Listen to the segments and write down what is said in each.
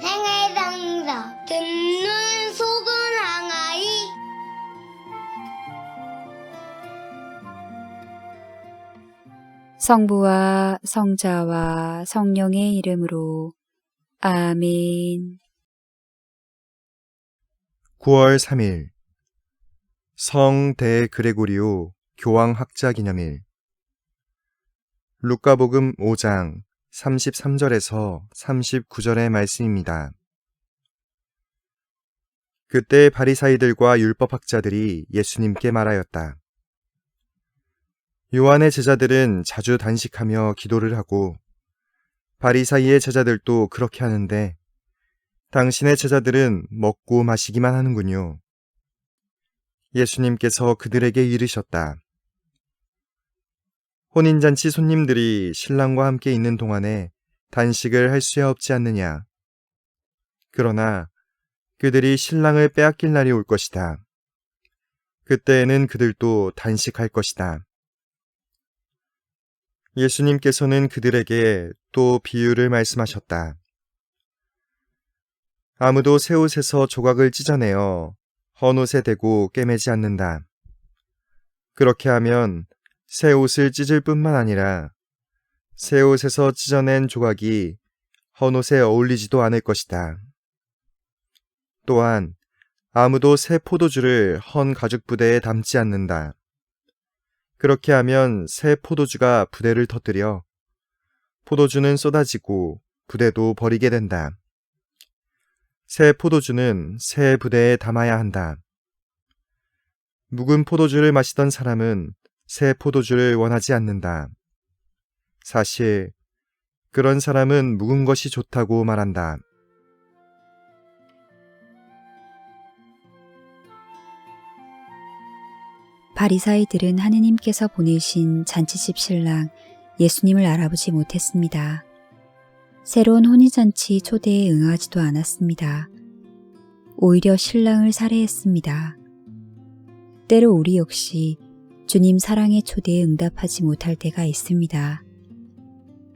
생애상사 듣는 속은 항아리. 성부와 성자와 성령의 이름으로. 아멘. 9월 3일. 성 대 그레고리오 교황 학자 기념일. 루카복음 5장 33절에서 39절의 말씀입니다. 그때 바리사이들과 율법학자들이 예수님께 말하였다. 요한의 제자들은 자주 단식하며 기도를 하고 바리사이의 제자들도 그렇게 하는데 당신의 제자들은 먹고 마시기만 하는군요. 예수님께서 그들에게 이르셨다. 혼인잔치 손님들이 신랑과 함께 있는 동안에 단식을 할 수야 없지 않느냐. 그러나 그들이 신랑을 빼앗길 날이 올 것이다. 그때에는 그들도 단식할 것이다. 예수님께서는 그들에게 또 비유를 말씀하셨다. 아무도 새 옷에서 조각을 찢어내어 헌 옷에 대고 꿰매지 않는다. 그렇게 하면 새 옷을 찢을 뿐만 아니라 새 옷에서 찢어낸 조각이 헌 옷에 어울리지도 않을 것이다. 또한 아무도 새 포도주를 헌 가죽 부대에 담지 않는다. 그렇게 하면 새 포도주가 부대를 터뜨려 포도주는 쏟아지고 부대도 버리게 된다. 새 포도주는 새 부대에 담아야 한다. 묵은 포도주를 마시던 사람은 새 포도주를 원하지 않는다. 사실 그런 사람은 묵은 것이 좋다고 말한다. 바리사이들은 하느님께서 보내신 잔치집 신랑 예수님을 알아보지 못했습니다. 새로운 혼인잔치 초대에 응하지도 않았습니다. 오히려 신랑을 살해했습니다. 때로 우리 역시 주님 사랑의 초대에 응답하지 못할 때가 있습니다.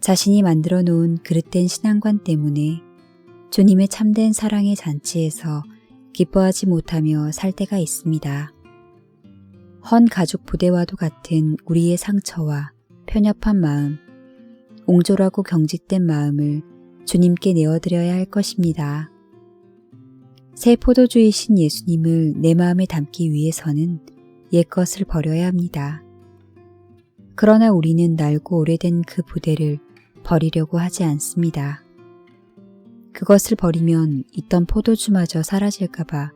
자신이 만들어 놓은 그릇된 신앙관 때문에 주님의 참된 사랑의 잔치에서 기뻐하지 못하며 살 때가 있습니다. 헌 가죽 부대와도 같은 우리의 상처와 편협한 마음, 옹졸하고 경직된 마음을 주님께 내어드려야 할 것입니다. 새 포도주이신 예수님을 내 마음에 담기 위해서는 옛것을 버려야 합니다. 그러나 우리는 낡고 오래된 그 부대를 버리려고 하지 않습니다. 그것을 버리면 있던 포도주마저 사라질까봐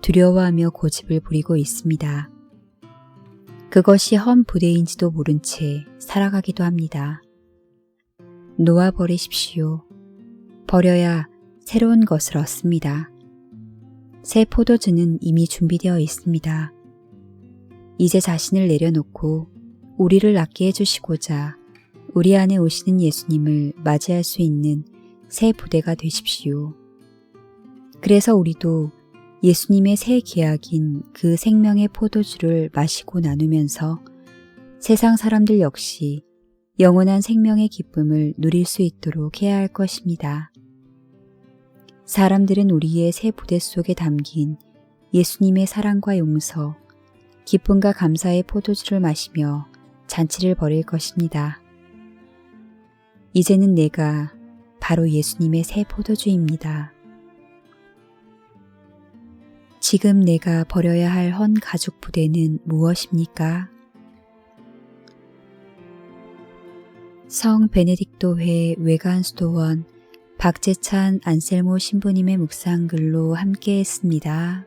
두려워하며 고집을 부리고 있습니다. 그것이 헌 부대인지도 모른 채 살아가기도 합니다. 놓아 버리십시오. 버려야 새로운 것을 얻습니다. 새 포도주는 이미 준비되어 있습니다. 이제 자신을 내려놓고 우리를 낫게 해주시고자 우리 안에 오시는 예수님을 맞이할 수 있는 새 부대가 되십시오. 그래서 우리도 예수님의 새 계약인 그 생명의 포도주를 마시고 나누면서 세상 사람들 역시 영원한 생명의 기쁨을 누릴 수 있도록 해야 할 것입니다. 사람들은 우리의 새 부대 속에 담긴 예수님의 사랑과 용서, 기쁨과 감사의 포도주를 마시며 잔치를 벌일 것입니다. 이제는 내가 바로 예수님의 새 포도주입니다. 지금 내가 버려야 할 헌 가죽 부대는 무엇입니까? 성 베네딕토회 외관 수도원 박재찬 안셀모 신부님의 묵상글로 함께 했습니다.